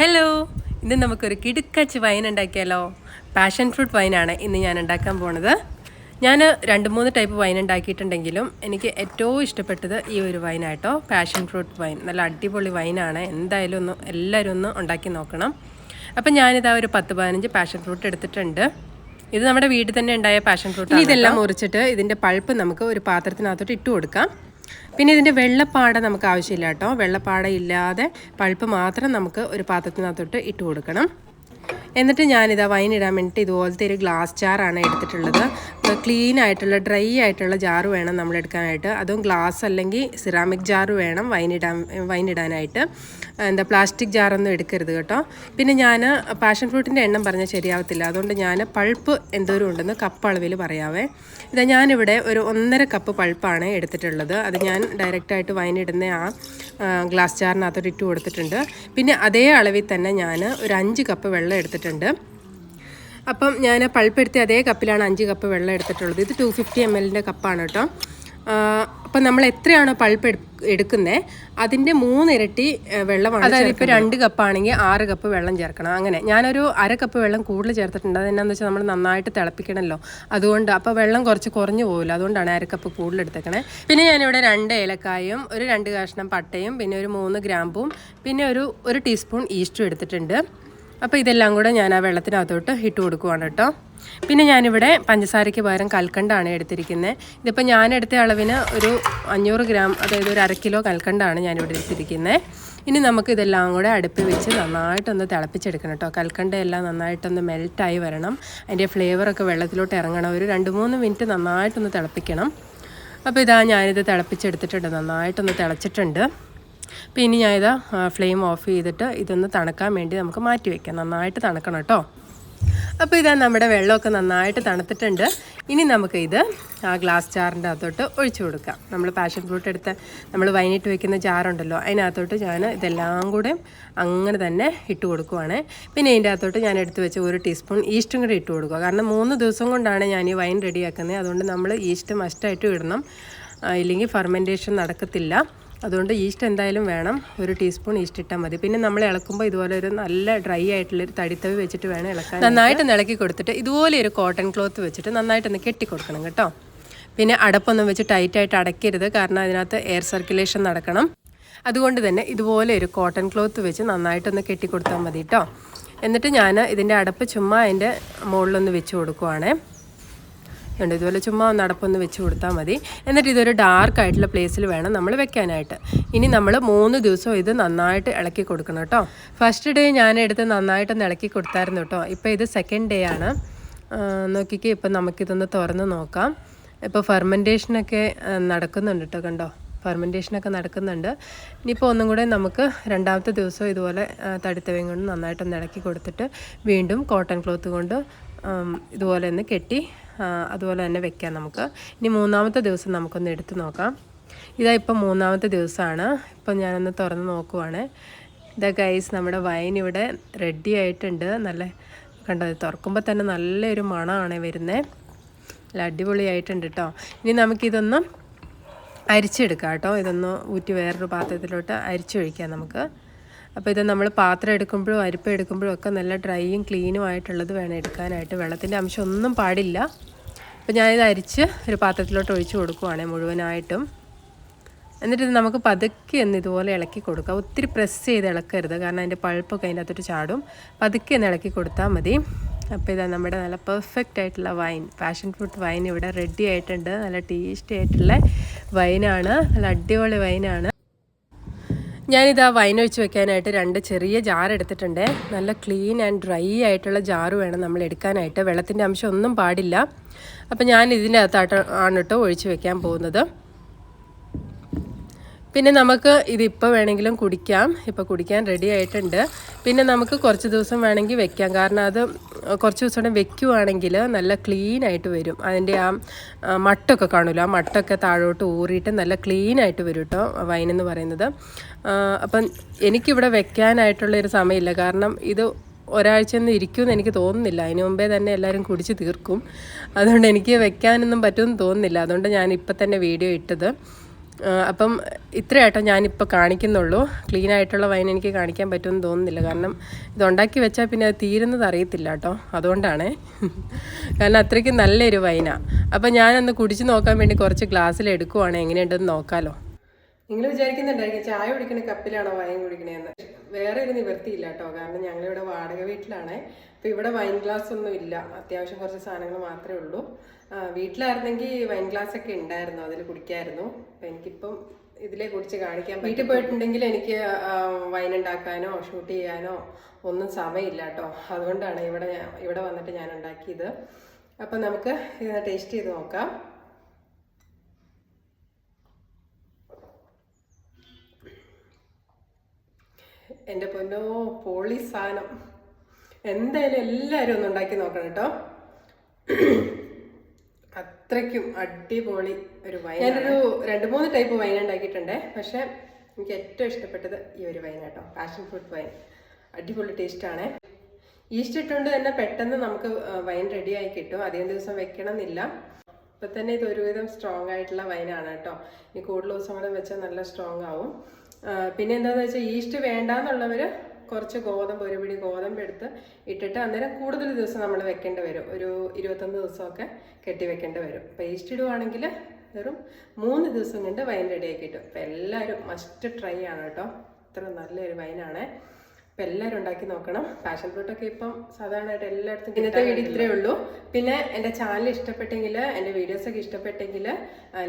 Hello ഇന്ന് നമുക്കൊരു കിടുക്കച്ച് വൈൻ ഉണ്ടാക്കിയാലോ? പാഷൻ ഫ്രൂട്ട് വൈനാണ് ഇന്ന് ഞാൻ ഉണ്ടാക്കാൻ പോണത്. ഞാൻ രണ്ട് മൂന്ന് ടൈപ്പ് വൈൻ ഉണ്ടാക്കിയിട്ടുണ്ടെങ്കിലും എനിക്ക് ഏറ്റവും ഇഷ്ടപ്പെട്ടത് ഈ ഒരു വൈനായിട്ടോ പാഷൻ ഫ്രൂട്ട് വൈൻ നല്ല അടിപൊളി വൈനാണ് എന്തായാലും ഒന്ന് എല്ലാവരും ഒന്ന് ഉണ്ടാക്കി നോക്കണം. അപ്പം ഞാനിതാ ഒരു പത്ത് പതിനഞ്ച് പാഷൻ ഫ്രൂട്ട് എടുത്തിട്ടുണ്ട്. ഇത് നമ്മുടെ വീട്ടിൽ തന്നെ ഉണ്ടായ പാഷൻ ഫ്രൂട്ട് ഇതെല്ലാം മുറിച്ചിട്ട് ഇതിന്റെ പൾപ്പ് നമുക്ക് ഒരു പാത്രത്തിനകത്തോട്ട് ഇട്ട് കൊടുക്കാം. പിന്നെ ഇതിന്റെ വെള്ളപ്പാട നമുക്ക് ആവശ്യമില്ല കേട്ടോ. വെള്ളപ്പാട ഇല്ലാതെ പൾപ്പ് മാത്രം നമുക്ക് ഒരു പാത്രത്തിനകത്തോട്ട് ഇട്ട് കൊടുക്കണം. എന്നിട്ട് ഞാനിതാ വൈൻ ഇടാൻ വേണ്ടിയിട്ട് ഇതുപോലത്തെ ഒരു ഗ്ലാസ് ജാറാണ് എടുത്തിട്ടുള്ളത്. ക്ലീൻ ആയിട്ടുള്ള ഡ്രൈ ആയിട്ടുള്ള ജാറ് വേണം നമ്മൾ എടുക്കാനായിട്ട്. അതും ഗ്ലാസ് അല്ലെങ്കിൽ സിറാമിക് ജാറ് വേണം വൈൻ ഇടാൻ വൈൻ ഇടാനായിട്ട്. എന്താ പ്ലാസ്റ്റിക് ജാറൊന്നും എടുക്കരുത് കേട്ടോ. പിന്നെ ഞാൻ പാഷൻ ഫ്രൂട്ടിന്റെ എണ്ണം പറഞ്ഞാൽ ശരിയാവത്തില്ല. അതുകൊണ്ട് ഞാൻ പൾപ്പ് എന്തോരം ഉണ്ടെന്ന് കപ്പ് അളവിൽ പറയാവേ. ഇതാ ഞാനിവിടെ ഒരു ഒന്നര കപ്പ് പൾപ്പാണ് എടുത്തിട്ടുള്ളത്. അത് ഞാൻ ഡയറക്റ്റായിട്ട് വൈൻ ഇടുന്ന ആ ഗ്ലാസ് ജാറിനകത്തോട്ട് ഇട്ട് കൊടുത്തിട്ടുണ്ട്. പിന്നെ അതേ അളവിൽ തന്നെ ഞാൻ ഒരു അഞ്ച് കപ്പ് വെള്ളം എടുത്തിട്ടുണ്ട്. അപ്പം ഞാൻ പൾപ്പ് എടുത്ത അതേ കപ്പിലാണ് അഞ്ച് കപ്പ് വെള്ളം എടുത്തിട്ടുള്ളത്. ഇത് ടു ഫിഫ്റ്റി എം എല്ലിന്റെ കപ്പാണ് കേട്ടോ. അപ്പം നമ്മൾ എത്രയാണോ പൾപ്പ് എടുക്കുന്നത് അതിന്റെ മൂന്നിരട്ടി വെള്ളമാണ് അതായത് ഇപ്പോൾ രണ്ട് കപ്പാണെങ്കിൽ ആറ് കപ്പ് വെള്ളം ചേർക്കണം. അങ്ങനെ. ഞാനൊരു അര കപ്പ് വെള്ളം കൂടുതൽ ചേർത്തിട്ടുണ്ട്. അതെന്നാന്ന് വെച്ചാൽ നമ്മൾ നന്നായിട്ട് തിളപ്പിക്കണമല്ലോ. അതുകൊണ്ട് അപ്പോൾ വെള്ളം കുറച്ച് കുറഞ്ഞു പോകില്ല അതുകൊണ്ടാണ് അര കപ്പ് കൂടുതൽ എടുത്തേക്കണേ. പിന്നെ ഞാനിവിടെ രണ്ട് ഏലക്കായും ഒരു രണ്ട് കഷ്ണം പട്ടയും പിന്നെ ഒരു മൂന്ന് ഗ്രാമ്പും പിന്നെ ഒരു ഒരു ടീസ്പൂൺ ഈസ്റ്റും എടുത്തിട്ടുണ്ട്. അപ്പോൾ ഇതെല്ലാം കൂടെ ഞാൻ ആ വെള്ളത്തിനകത്തോട്ട് ഇട്ട് കൊടുക്കുവാണ് കേട്ടോ. പിന്നെ ഞാനിവിടെ പഞ്ചസാരയ്ക്ക് പകരം കൽക്കണ്ടാണ് എടുത്തിരിക്കുന്നത് ഇതിപ്പോൾ ഞാൻ എടുത്ത അളവിന് ഒരു അഞ്ഞൂറ് ഗ്രാം അതായത് ഒരു അര കിലോ കൽക്കണ്ടാണ് ഞാനിവിടെ എടുത്തിരിക്കുന്നത് ഇനി നമുക്ക് ഇതെല്ലാം കൂടെ അടുപ്പിൽ വെച്ച് നന്നായിട്ടൊന്ന് തിളപ്പിച്ചെടുക്കണം കേട്ടോ. കൽക്കണ്ട എല്ലാം നന്നായിട്ടൊന്ന് മെൽറ്റായി വരണം. അതിന്റെ ഫ്ലേവറൊക്കെ വെള്ളത്തിലോട്ട് ഇറങ്ങണം. ഒരു രണ്ട് മൂന്ന് മിനിറ്റ് നന്നായിട്ടൊന്ന് തിളപ്പിക്കണം. അപ്പോൾ ഇതാ ഞാനിത് തിളപ്പിച്ചെടുത്തിട്ടുണ്ട്. നന്നായിട്ടൊന്ന് തിളച്ചിട്ടുണ്ട്. അപ്പോൾ ഇനി ഞാനിത് ഫ്ലെയിം ഓഫ് ചെയ്തിട്ട് ഇതൊന്ന് തണുക്കാൻ വേണ്ടി നമുക്ക് മാറ്റി വയ്ക്കാം നന്നായിട്ട് തണുക്കണം കേട്ടോ. അപ്പോൾ ഇതാ നമ്മുടെ വെള്ളമൊക്കെ നന്നായിട്ട് തണുത്തിട്ടുണ്ട്. ഇനി നമുക്ക് ഇത് ആ ഗ്ലാസ് ജാറിന്റെ അകത്തോട്ട് ഒഴിച്ചു കൊടുക്കാം. നമ്മൾ പാഷൻ ഫ്രൂട്ട് എടുത്ത് നമ്മൾ വൈനിട്ട് വെക്കുന്ന ജാറുണ്ടല്ലോ അതിനകത്തോട്ട് ഞാൻ ഇതെല്ലാം കൂടെ അങ്ങനെ തന്നെ ഇട്ട് കൊടുക്കുവാണ്. പിന്നെ ഇതിന്റെ അകത്തോട്ട് ഞാൻ എടുത്ത് വെച്ച ഒരു ടീസ്പൂൺ ഈസ്റ്റും കൂടി ഇട്ട് കൊടുക്കുക. കാരണം മൂന്ന് ദിവസം കൊണ്ടാണ് ഞാൻ ഈ വൈൻ റെഡിയാക്കുന്നത് അതുകൊണ്ട് നമ്മൾ ഈസ്റ്റ് മസ്റ്റായിട്ട് ഇടണം. ഇല്ലെങ്കിൽ ഫെർമെന്റേഷൻ നടക്കത്തില്ല. അതുകൊണ്ട് ഈസ്റ്റ് എന്തായാലും വേണം. ഒരു ടീസ്പൂൺ ഈസ്റ്റ് ഇട്ടാൽ മതി. പിന്നെ നമ്മൾ ഇളക്കുമ്പോൾ ഇതുപോലെ ഒരു നല്ല ഡ്രൈ ആയിട്ടുള്ള ഒരു തടിത്തവി വെച്ചിട്ട് വേണം ഇളക്കാൻ. നന്നായിട്ട് ഇളക്കി കൊടുത്തിട്ട് ഇതുപോലെ ഒരു കോട്ടൺ ക്ലോത്ത് വെച്ചിട്ട് നന്നായിട്ടൊന്ന് കെട്ടി കൊടുക്കണം കേട്ടോ. പിന്നെ അടപ്പൊന്നും വെച്ച് ടൈറ്റായിട്ട് അടയ്ക്കരുത്. കാരണം അതിനകത്ത് എയർ സർക്കുലേഷൻ നടക്കണം. അതുകൊണ്ട് തന്നെ ഇതുപോലെ ഒരു കോട്ടൺ ക്ലോത്ത് വെച്ച് നന്നായിട്ടൊന്ന് കെട്ടി കൊടുത്താൽ മതി കേട്ടോ. എന്നിട്ട് ഞാൻ ഇതിന്റെ അടപ്പ് ചുമ്മാ അതിന്റെ മുകളിലൊന്ന് വെച്ച് കൊടുക്കുവാണേ. ഉണ്ട് ഇതുപോലെ ചുമ്മാ നടപ്പൊന്ന് വെച്ച് കൊടുത്താൽ മതി. എന്നിട്ട് ഇതൊരു ഡാർക്ക് ആയിട്ടുള്ള പ്ലേസിൽ വേണം നമ്മൾ വെക്കാനായിട്ട്. ഇനി നമ്മൾ മൂന്ന് ദിവസം ഇത് നന്നായിട്ട് ഇളക്കി കൊടുക്കണം കേട്ടോ. ഫസ്റ്റ് ഡേ ഞാൻ എടുത്ത് നന്നായിട്ടൊന്ന് ഇളക്കി കൊടുത്തായിരുന്നു കേട്ടോ. ഇപ്പോൾ ഇത് സെക്കൻഡ് ഡേ ആണ്. നോക്കിക്കേ ഇപ്പം നമുക്കിതൊന്ന് തുറന്ന് നോക്കാം. ഇപ്പോൾ ഫെർമെന്റേഷനൊക്കെ നടക്കുന്നുണ്ട് കേട്ടോ കണ്ടോ? ഫെർമെന്റേഷനൊക്കെ നടക്കുന്നുണ്ട്. ഇനിയിപ്പോൾ ഒന്നും കൂടെ നമുക്ക് രണ്ടാമത്തെ ദിവസം ഇതുപോലെ തടിത്തവയും കൊണ്ട് നന്നായിട്ടൊന്ന് ഇളക്കി കൊടുത്തിട്ട് വീണ്ടും കോട്ടൺ ക്ലോത്ത് കൊണ്ട് ഇതുപോലെ ഒന്ന് കെട്ടി അതുപോലെ തന്നെ വെക്കാം നമുക്ക്. ഇനി മൂന്നാമത്തെ ദിവസം നമുക്കൊന്ന് എടുത്തു നോക്കാം. ഇതാ ഇപ്പം മൂന്നാമത്തെ ദിവസമാണ്. ഇപ്പം ഞാനൊന്ന് തുറന്ന് നോക്കുവാണ്. ഇതാ ഗൈസ് നമ്മുടെ വൈൻ ഇവിടെ റെഡി ആയിട്ടുണ്ട്. നല്ല കണ്ടത് തുറക്കുമ്പോൾ തന്നെ നല്ലൊരു മണമാണ് വരുന്നത് നല്ല അടിപൊളിയായിട്ടുണ്ട് കേട്ടോ ഇനി നമുക്കിതൊന്ന് അരിച്ചെടുക്കാം കേട്ടോ ഇതൊന്ന് ഊറ്റി വേറൊരു പാത്രത്തിലോട്ട് അരിച്ചൊഴിക്കാം നമുക്ക്. അപ്പോൾ ഇത് നമ്മൾ പാത്രം എടുക്കുമ്പോഴും അരിപ്പ എടുക്കുമ്പോഴും ഒക്കെ നല്ല ഡ്രൈയും ക്ലീനും ആയിട്ടുള്ളത് വേണം എടുക്കാനായിട്ട്. വെള്ളത്തിന്റെ അംശം ഒന്നും പാടില്ല. അപ്പോൾ ഞാനിത് അരിച്ച് ഒരു പാത്രത്തിലോട്ട് ഒഴിച്ചു കൊടുക്കുവാണ് മുഴുവനായിട്ടും. എന്നിട്ട് ഇത് നമുക്ക് പതുക്കെ ഒന്ന് ഇതുപോലെ ഇളക്കി കൊടുക്കുക ഒത്തിരി പ്രസ് ചെയ്ത് ഇളക്കരുത്. കാരണം അതിന്റെ പഴുപ്പൊക്കെ അതിന്റെ അകത്തോട്ട് ചാടും. പതുക്കെ ഒന്ന് ഇളക്കി കൊടുത്താൽ മതി. അപ്പോൾ ഇതാ നമ്മുടെ നല്ല പെർഫെക്റ്റ് ആയിട്ടുള്ള വൈൻ പാഷൻ ഫ്രൂട്ട് വൈൻ ഇവിടെ റെഡി ആയിട്ടുണ്ട്. നല്ല ടേസ്റ്റി ആയിട്ടുള്ള വൈനാണ് നല്ല അടിപൊളി വൈനാണ് ഞാനിത് ആ വൈൻ ഒഴിച്ച് വെക്കാനായിട്ട് രണ്ട് ചെറിയ ജാർ എടുത്തിട്ടുണ്ട്. നല്ല ക്ലീൻ ആൻഡ് ഡ്രൈ ആയിട്ടുള്ള ജാറ് വേണം നമ്മൾ എടുക്കാനായിട്ട്. വെള്ളത്തിന്റെ അംശം ഒന്നും പാടില്ല. അപ്പം ഞാൻ ഇതിന്റെ അകത്തായിട്ട് ആണ് കേട്ടോ ഒഴിച്ച് വെക്കാൻ പോകുന്നത്. പിന്നെ നമുക്ക് ഇതിപ്പോൾ വേണമെങ്കിലും കുടിക്കാം. ഇപ്പോൾ കുടിക്കാൻ റെഡി ആയിട്ടുണ്ട്. പിന്നെ നമുക്ക് കുറച്ച് ദിവസം വേണമെങ്കിൽ വെക്കാം. കാരണം അത് കുറച്ച് ദിവസം കൂടെ വെക്കുവാണെങ്കിൽ നല്ല ക്ലീൻ ആയിട്ട് വരും. അതിന്റെ ആ മട്ടൊക്കെ കാണുമല്ലോ? ആ മട്ടൊക്കെ താഴോട്ട് ഊറിയിട്ട് നല്ല ക്ലീൻ ആയിട്ട് വരും കേട്ടോ വൈൻ എന്ന് പറയുന്നത്. അപ്പം എനിക്കിവിടെ വെക്കാനായിട്ടുള്ളൊരു സമയമില്ല. കാരണം ഇത് ഒരാഴ്ച ഒന്നും ഇരിക്കുമെന്ന് എനിക്ക് തോന്നുന്നില്ല. അതിന് മുമ്പേ തന്നെ എല്ലാവരും കുടിച്ച് തീർക്കും. അതുകൊണ്ട് എനിക്ക് വെക്കാനൊന്നും പറ്റുമെന്ന് തോന്നുന്നില്ല. അതുകൊണ്ട് ഞാൻ ഇപ്പം തന്നെ വീഡിയോ ഇട്ടത്. അപ്പം ഇത്രയായിട്ടോ ഞാനിപ്പോൾ കാണിക്കുന്നുള്ളൂ. ക്ലീൻ ആയിട്ടുള്ള വൈൻ എനിക്ക് കാണിക്കാൻ പറ്റുമെന്ന് തോന്നുന്നില്ല. കാരണം ഇത് ഉണ്ടാക്കി വെച്ചാൽ പിന്നെ അത് തീരുന്നത് അറിയത്തില്ല കേട്ടോ. അതുകൊണ്ടാണേ. കാരണം അത്രയ്ക്ക് നല്ലൊരു വൈനാണ് അപ്പം ഞാനൊന്ന് കുടിച്ച് നോക്കാൻ വേണ്ടി കുറച്ച് ഗ്ലാസ്സിൽ എടുക്കുവാണ്. എങ്ങനെയുണ്ടെന്ന് നോക്കാമല്ലോ നിങ്ങൾ വിചാരിക്കുന്നുണ്ടായിരിക്കും ചായ കുടിക്കുന്ന കപ്പിലാണോ വൈൻ കുടിക്കണേന്ന്. വേറെ ഒരു നിവൃത്തിയില്ല കേട്ടോ കാരണം ഞങ്ങളിവിടെ വാടക വീട്ടിലാണ്. അപ്പോൾ ഇവിടെ വൈൻ ഗ്ലാസ് ഒന്നും ഇല്ല. അത്യാവശ്യം കുറച്ച് സാധനങ്ങൾ മാത്രമേ ഉള്ളൂ. വീട്ടിലായിരുന്നെങ്കിൽ വൈൻ ഗ്ലാസ് ഒക്കെ ഉണ്ടായിരുന്നു. അതിൽ കുടിക്കായിരുന്നു. അപ്പം എനിക്കിപ്പം ഇതിലെ കുടിച്ച് കാണിക്കാൻ വീട്ടിൽ പോയിട്ടുണ്ടെങ്കിൽ എനിക്ക് വൈൻ ഉണ്ടാക്കാനോ ഷൂട്ട് ചെയ്യാനോ ഒന്നും സമയമില്ല കേട്ടോ അതുകൊണ്ടാണ് ഇവിടെ ഇവിടെ വന്നിട്ട് ഞാൻ ഉണ്ടാക്കിയത് അപ്പം നമുക്ക് ഇത് ടേസ്റ്റ് ചെയ്ത് നോക്കാം. എന്റെ പൊന്നോ പോളി സാധനം. എന്തായാലും എല്ലാവരും ഒന്ന് ഉണ്ടാക്കി നോക്കണം കേട്ടോ. അത്രയ്ക്കും അടിപൊളി ഒരു വൈൻ ഞാനൊരു രണ്ട് മൂന്ന് ടൈപ്പ് വൈൻ ഉണ്ടാക്കിയിട്ടുണ്ടേ. പക്ഷേ എനിക്ക് ഏറ്റവും ഇഷ്ടപ്പെട്ടത് ഈ ഒരു വൈൻ കേട്ടോ. Passion fruit wine. അടിപൊളി ടേസ്റ്റാണ് ഈസ്റ്റ് ഇട്ടുകൊണ്ട് തന്നെ പെട്ടെന്ന് നമുക്ക് വൈൻ റെഡിയായി കിട്ടും. അധികം ദിവസം വെക്കണം എന്നില്ല ഇപ്പൊ തന്നെ ഇത് ഒരുവിധം സ്ട്രോങ് ആയിട്ടുള്ള വൈനാണ് കേട്ടോ. ഇനി കൂടുതൽ ദിവസം കൂടെ വെച്ചാൽ നല്ല സ്ട്രോങ് ആവും. പിന്നെ എന്താണെന്ന് വെച്ചാൽ ഈസ്റ്റ് വേണ്ടാന്നുള്ളവർ കുറച്ച് ഗോതമ്പ് ഒരു പിടി ഗോതമ്പ് എടുത്ത് ഇട്ടിട്ട് അന്നേരം കൂടുതൽ ദിവസം നമ്മൾ വെക്കേണ്ടി വരും. ഒരു ഇരുപത്തൊന്ന് ദിവസമൊക്കെ കെട്ടി വെക്കേണ്ടി വരും. അപ്പോൾ ഈസ്റ്റ് ഇടുവാണെങ്കിൽ വെറും മൂന്ന് ദിവസം കൊണ്ട് വൈൻ റെഡിയാക്കി കിട്ടും അപ്പോൾ എല്ലാവരും മസ്റ്റ് ട്രൈ ആണ് കേട്ടോ. ഇത്ര നല്ലൊരു വൈനാണ് അപ്പം എല്ലാവരും ഉണ്ടാക്കി നോക്കണം. പാഷൻ ഫ്രൂട്ടൊക്കെ ഇപ്പം സാധാരണയായിട്ട് എല്ലായിടത്തും ഇന്നത്തെ വീഡിയോ ഇത്രയേ ഉള്ളൂ. പിന്നെ എന്റെ ചാനൽ ഇഷ്ടപ്പെട്ടെങ്കിൽ എന്റെ വീഡിയോസൊക്കെ ഇഷ്ടപ്പെട്ടെങ്കിൽ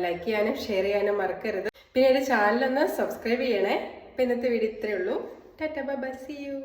ലൈക്ക് ചെയ്യാനും ഷെയർ ചെയ്യാനും മറക്കരുത്. പിന്നെ എന്റെ ചാനലൊന്ന് സബ്സ്ക്രൈബ് ചെയ്യണേ. അപ്പം ഇന്നത്തെ വീഡിയോ ഇത്രേ ഉള്ളൂ. Tata by C U